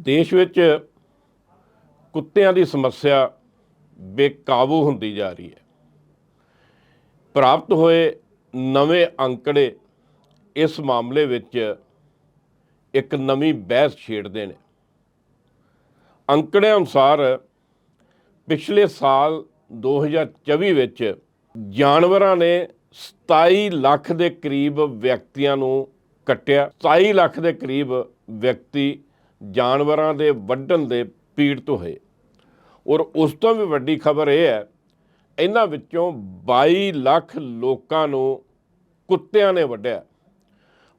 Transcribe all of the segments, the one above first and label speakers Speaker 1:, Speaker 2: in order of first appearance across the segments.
Speaker 1: ਦੇਸ਼ ਵਿੱਚ ਕੁੱਤਿਆਂ ਦੀ ਸਮੱਸਿਆ ਬੇਕਾਬੂ ਹੁੰਦੀ ਜਾ ਰਹੀ ਹੈ। ਪ੍ਰਾਪਤ ਹੋਏ ਨਵੇਂ ਅੰਕੜੇ ਇਸ ਮਾਮਲੇ ਵਿੱਚ ਇੱਕ ਨਵੀਂ ਬਹਿਸ ਛੇੜਦੇ ਨੇ। ਅੰਕੜਿਆਂ ਅਨੁਸਾਰ ਪਿਛਲੇ ਸਾਲ 2024 ਵਿੱਚ ਜਾਨਵਰਾਂ ਨੇ 27 ਲੱਖ ਦੇ ਕਰੀਬ ਵਿਅਕਤੀਆਂ ਨੂੰ ਕੱਟਿਆ। 27 ਲੱਖ ਦੇ ਕਰੀਬ ਵਿਅਕਤੀ ਜਾਨਵਰਾਂ ਦੇ ਵੱਢਣ ਦੇ ਪੀੜਤ ਹੋਏ। ਔਰ ਉਸ ਤੋਂ ਵੀ ਵੱਡੀ ਖਬਰ ਇਹ ਹੈ, ਇਹਨਾਂ ਵਿੱਚੋਂ 22 ਲੱਖ ਲੋਕਾਂ ਨੂੰ ਕੁੱਤਿਆਂ ਨੇ ਵੱਢਿਆ।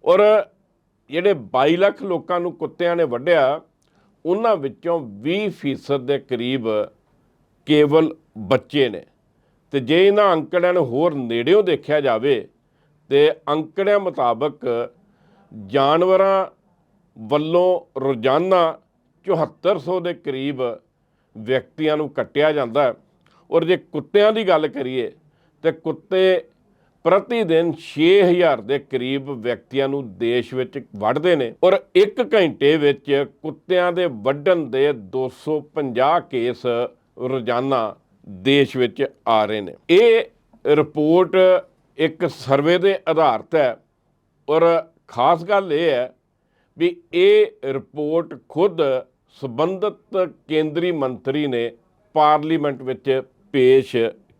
Speaker 1: ਔਰ ਜਿਹੜੇ 22 ਲੱਖ ਲੋਕਾਂ ਨੂੰ ਕੁੱਤਿਆਂ ਨੇ ਵੱਢਿਆ, ਉਹਨਾਂ ਵਿੱਚੋਂ 20% ਦੇ ਕਰੀਬ ਕੇਵਲ ਬੱਚੇ ਨੇ। ਤੇ ਜੇ ਇਹਨਾਂ ਅੰਕੜਿਆਂ ਨੂੰ ਹੋਰ ਨੇੜਿਓਂ ਦੇਖਿਆ ਜਾਵੇ, ਤੇ ਅੰਕੜਿਆਂ ਮੁਤਾਬਕ ਜਾਨਵਰਾਂ ਵੱਲੋਂ ਰੋਜ਼ਾਨਾ 7400 ਦੇ ਕਰੀਬ ਵਿਅਕਤੀਆਂ ਨੂੰ ਕੱਟਿਆ ਜਾਂਦਾ ਹੈ। ਔਰ ਜੇ ਕੁੱਤਿਆਂ ਦੀ ਗੱਲ ਕਰੀਏ ਤੇ ਕੁੱਤੇ ਪ੍ਰਤੀ ਦਿਨ 6000 ਦੇ ਕਰੀਬ ਵਿਅਕਤੀਆਂ ਨੂੰ ਦੇਸ਼ ਵਿੱਚ ਵੱਢਦੇ ਨੇ। ਔਰ 1 ਘੰਟੇ ਵਿੱਚ ਕੁੱਤਿਆਂ ਦੇ ਵੱਢਣ ਦੇ 250 ਕੇਸ ਰੋਜ਼ਾਨਾ ਦੇਸ਼ ਵਿੱਚ ਆ ਰਹੇ ਨੇ। ਇਹ ਰਿਪੋਰਟ ਇੱਕ ਸਰਵੇ ਦੇ ਆਧਾਰਿਤ ਹੈ। ਔਰ ਖਾਸ ਗੱਲ ਇਹ ਹੈ ਵੀ ਇਹ ਰਿਪੋਰਟ ਖੁਦ ਸਬੰਧਤ ਕੇਂਦਰੀ ਮੰਤਰੀ ਨੇ ਪਾਰਲੀਮੈਂਟ ਵਿੱਚ ਪੇਸ਼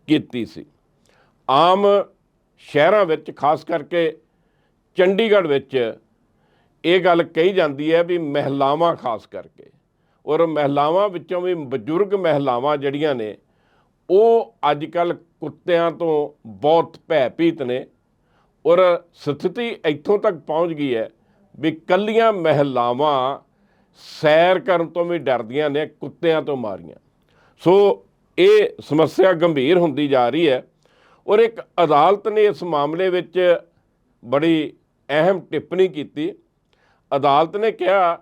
Speaker 1: ਕੀਤੀ ਸੀ। ਆਮ ਸ਼ਹਿਰਾਂ ਵਿੱਚ, ਖਾਸ ਕਰਕੇ ਚੰਡੀਗੜ੍ਹ ਵਿੱਚ ਇਹ ਗੱਲ ਕਹੀ ਜਾਂਦੀ ਹੈ ਵੀ ਮਹਿਲਾਵਾਂ ਖਾਸ ਕਰਕੇ ਔਰ ਮਹਿਲਾਵਾਂ ਵਿੱਚੋਂ ਵੀ ਬਜ਼ੁਰਗ ਮਹਿਲਾਵਾਂ ਜਿਹੜੀਆਂ ਨੇ, ਉਹ ਅੱਜ ਕੱਲ ਕੁੱਤਿਆਂ ਤੋਂ ਬਹੁਤ ਭੈਭੀਤ ਨੇ ਔਰ ਸਥਿਤੀ ਇੱਥੋਂ ਤੱਕ ਪਹੁੰਚ ਗਈ ਹੈ ਵੀ ਕੱਲੀਆਂ ਮਹਿਲਾਵਾਂ ਸੈਰ ਕਰਨ ਤੋਂ ਵੀ ਡਰਦੀਆਂ ਨੇ, ਕੁੱਤਿਆਂ ਤੋਂ ਮਾਰੀਆਂ। ਸੋ ਇਹ ਸਮੱਸਿਆ ਗੰਭੀਰ ਹੁੰਦੀ ਜਾ ਰਹੀ ਹੈ ਔਰ ਇੱਕ ਅਦਾਲਤ ਨੇ ਇਸ ਮਾਮਲੇ ਵਿੱਚ ਬੜੀ ਅਹਿਮ ਟਿੱਪਣੀ ਕੀਤੀ। ਅਦਾਲਤ ਨੇ ਕਿਹਾ,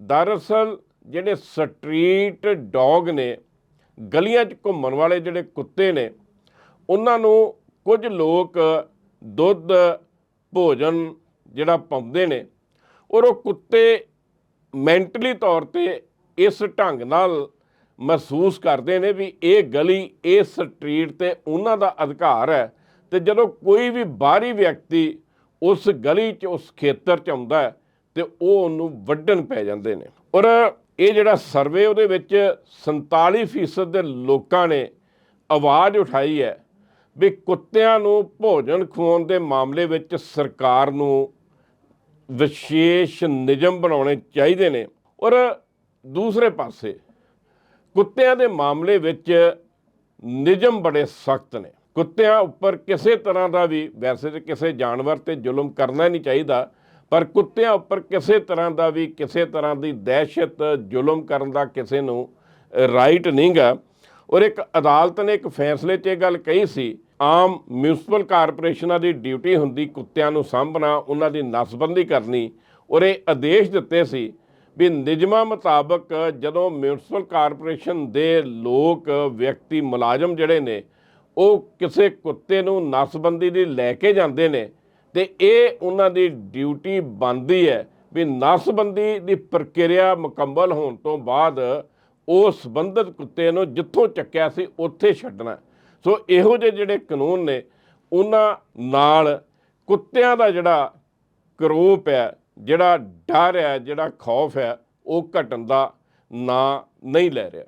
Speaker 1: ਦਰਅਸਲ ਜਿਹੜੇ ਸਟਰੀਟ ਡੌਗ ਨੇ, ਗਲੀਆਂ 'ਚ ਘੁੰਮਣ ਵਾਲੇ ਜਿਹੜੇ ਕੁੱਤੇ ਨੇ, ਉਹਨਾਂ ਨੂੰ ਕੁਝ ਲੋਕ ਦੁੱਧ, ਭੋਜਨ ਜਿਹੜਾ ਪਾਉਂਦੇ ਨੇ ਔਰ ਉਹ ਕੁੱਤੇ ਮੈਂਟਲੀ ਤੌਰ ਤੇ ਇਸ ਢੰਗ ਨਾਲ ਮਹਿਸੂਸ ਕਰਦੇ ਨੇ ਵੀ ਇਹ ਗਲੀ, ਇਹ ਸਟਰੀਟ ਤੇ ਉਹਨਾਂ ਦਾ ਅਧਿਕਾਰ ਹੈ ਤੇ ਜਦੋਂ ਕੋਈ ਵੀ ਬਾਹਰੀ ਵਿਅਕਤੀ ਉਸ ਗਲੀ 'ਚ, ਉਸ ਖੇਤਰ 'ਚ ਆਉਂਦਾ ਹੈ ਤੇ ਉਹ ਉਹਨੂੰ ਵੱਢਣ ਪੈ ਜਾਂਦੇ ਨੇ। ਔਰ ਇਹ ਜਿਹੜਾ ਸਰਵੇ ਉਹਦੇ ਵਿੱਚ 47% ਦੇ ਲੋਕਾਂ ਨੇ ਆਵਾਜ਼ ਉਠਾਈ ਹੈ ਵੀ ਕੁੱਤਿਆਂ ਨੂੰ ਭੋਜਨ ਖਵਾਉਣ ਦੇ ਮਾਮਲੇ ਵਿੱਚ ਸਰਕਾਰ ਨੂੰ ਵਿਸ਼ੇਸ਼ ਨਿਯਮ ਬਣਾਉਣੇ ਚਾਹੀਦੇ ਨੇ। ਔਰ ਦੂਸਰੇ ਪਾਸੇ ਕੁੱਤਿਆਂ ਦੇ ਮਾਮਲੇ ਵਿੱਚ ਨਿਯਮ ਬੜੇ ਸਖਤ ਨੇ। ਕੁੱਤਿਆਂ ਉੱਪਰ ਕਿਸੇ ਤਰ੍ਹਾਂ ਦਾ ਵੀ ਵੈਸੇ ਤੇ ਕਿਸੇ ਜਾਨਵਰ ਤੇ ਜ਼ੁਲਮ ਕਰਨਾ ਨਹੀਂ ਚਾਹੀਦਾ, ਪਰ ਕੁੱਤਿਆਂ ਉੱਪਰ ਕਿਸੇ ਤਰ੍ਹਾਂ ਦਾ ਵੀ ਕਿਸੇ ਤਰ੍ਹਾਂ ਦੀ ਦਹਿਸ਼ਤ, ਜ਼ੁਲਮ ਕਰਨ ਦਾ ਕਿਸੇ ਨੂੰ ਰਾਈਟ ਨਹੀਂਗਾ। ਔਰ ਇੱਕ ਅਦਾਲਤ ਨੇ ਇੱਕ ਫੈਸਲੇ 'ਚ ਇਹ ਗੱਲ ਕਹੀ ਸੀ ਆਮ ਮਿਊਨਿਸਪਲ ਕਾਰਪੋਰੇਸ਼ਨਾਂ ਦੀ ਡਿਊਟੀ ਹੁੰਦੀ ਕੁੱਤਿਆਂ ਨੂੰ ਸਾਂਭਣਾ, ਉਹਨਾਂ ਦੀ ਨਸਬੰਦੀ ਕਰਨੀ। ਔਰ ਇਹ ਆਦੇਸ਼ ਦਿੱਤੇ ਸੀ ਵੀ ਨਿਯਮਾਂ ਮੁਤਾਬਕ ਜਦੋਂ ਮਿਊਨਿਸਪਲ ਕਾਰਪੋਰੇਸ਼ਨ ਦੇ ਲੋਕ, ਵਿਅਕਤੀ, ਮੁਲਾਜ਼ਮ ਜਿਹੜੇ ਨੇ, ਉਹ ਕਿਸੇ ਕੁੱਤੇ ਨੂੰ ਨਸਬੰਦੀ ਲਈ ਲੈ ਕੇ ਜਾਂਦੇ ਨੇ, ਤੇ ਇਹ ਉਹਨਾਂ ਦੀ ਡਿਊਟੀ ਬਣਦੀ ਹੈ ਵੀ ਨਸਬੰਦੀ ਦੀ ਪ੍ਰਕਿਰਿਆ ਮੁਕੰਮਲ ਹੋਣ ਤੋਂ ਬਾਅਦ ਉਹ ਸੰਬੰਧਿਤ ਕੁੱਤੇ ਨੂੰ ਜਿੱਥੋਂ ਚੱਕਿਆ ਸੀ, ਉੱਥੇ ਛੱਡਣਾ। ਸੋ ਇਹੋ ਜਿਹੇ ਜਿਹੜੇ ਕਾਨੂੰਨ ਨੇ, ਉਹਨਾਂ ਨਾਲ ਕੁੱਤਿਆਂ ਦਾ ਜਿਹੜਾ ਕਰੋਪ ਹੈ, ਜਿਹੜਾ ਡਰ ਹੈ, ਜਿਹੜਾ ਖੌਫ ਹੈ, ਉਹ ਘਟਣ ਦਾ ਨਾਂ ਨਹੀਂ ਲੈ ਰਿਹਾ।